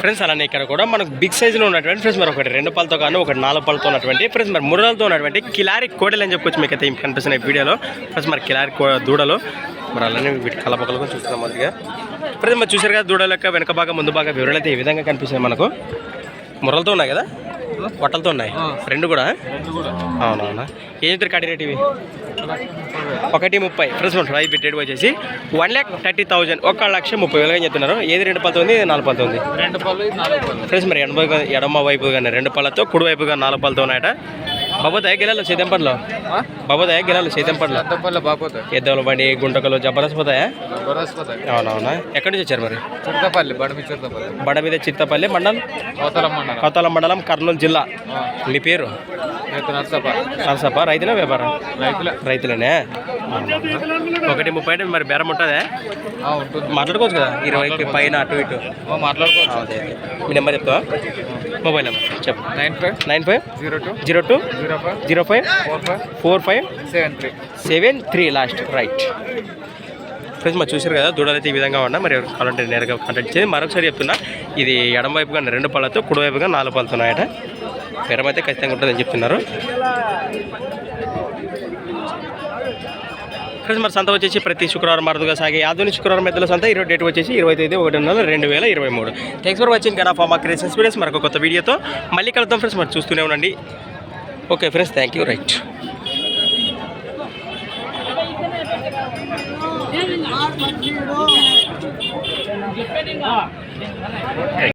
Friends అలానే ఇక్కడ కూడా మనకు బిగ్ సైజులో ఉన్నటువంటి ఫ్రెండ్స్ మరి ఒకటి రెండు పళ్ళతో కానీ ఒకటి నాలుగు పళ్ళతో ఉన్నటువంటి ఫ్రెండ్స్ మరి ముర్రలతో ఉన్నటువంటి కిలారి కోడలు అని చెప్పొచ్చు మీకు అయితే కనిపిస్తున్నాయి వీడియోలో. ఫ్రెండ్స్ మరి కిలారి కో దూడలు. మరి అలానే వీటి కలపకలు చూస్తున్నాం మొదటిగా ఫ్రెండ్స్ మరి చూసారు కదా దూడల యొక్క వెనక భాగం ముందు భాగం వివరాలు అయితే ఈ విధంగా కనిపిస్తున్నాయి మనకు. ముర్రలతో ఉన్నాయి కదా? బట్టలతో ఉన్నాయి. రెండు కూడా? అవునవునా? ఏం చెప్తారు కడి రేట్ ఇవి? ఒకటి ముప్పై. ఫ్రెండ్స్ మన ప్రైస్ పెట్టేది వచ్చేసి వన్ ల్యాక్ థర్టీ థౌజండ్. ఒక లక్ష ముప్పై వేలుగా చెప్తున్నారు? ఏది రెండు పళ్ళతో ఉంది నాలుగు పళ్ళతో ఉంది? రెండు పళ్ళు ఇది నాలుగు పళ్ళు. ఫ్రెండ్స్ మరి ఎడమ ఎడమ వైపు కానీ రెండు పళ్ళతో కుడి వైపుగా నాలుగు పళ్ళతో ఉన్నాయట. బాబోతాయి గిలాలు సీతంపట్లో బాబోతాయి? గిలాలు సీతంపట్లో పళ్ళు బాపోతాయి ఎద్దవల బండి గుంటకలు జబర్దస్త్ పోతాయా? అవునవునా? ఎక్కడి నుంచి వచ్చారు మరి? చిరుతపల్లి బండ మీద చిత్తపల్లి. మండలం? అవతల మండలం. కొత్తల మండలం కర్నూలు జిల్లా. మీ పేరు? నరసప్ప. రైతునా వ్యాపారం? రైతుల. రైతులనే? ఒకటి ముప్పై అంటే మరి బేరం ఉంటుందా? మాట్లాడుకోవచ్చు కదా? ఇరవైకి పైన అటు ఇటు. మాట్లాడుకోవచ్చు. అదే మీ నెంబర్ చెప్తావా? Mobile number. చెప్పు. Nine five nine five zero two zero two zero five zero five four five four five seven three. Seven three last right friends మరి చూసారు కదా దూడలు అయితే ఈ విధంగా ఉన్నా మరి ఎవరు కావాలంటే నేరుగా కాంటాక్ట్ చేసి మరొకసారి చెప్తున్నా ఇది ఎడమ వైపుగా రెండు పళ్ళతో కుడి వైపుగా నాలుగు పళ్ళతో ఉన్నాయట. పెరం అయితే ఖచ్చితంగా ఉంటుందని చెప్తున్నారు. ఫ్రెండ్స్ మరి సంత వచ్చేసి ప్రతి శుక్రవారం మరదుగా సాగే ఆధునిక శుక్రవారం మధ్యలో సంత. ఈరోజు డేట్ వచ్చేసి ఇరవై తేదీ ఒకటి నెల రెండు వేల ఇరవై మూడు. Thanks for watching Gana pharma creations videos మరొక కొత్త వీడియోతో మళ్ళీ కలుద్దాం ఫ్రెండ్స్. మరి చూస్తూనే ఉండండి. Okay friends thank you right చెప్పేది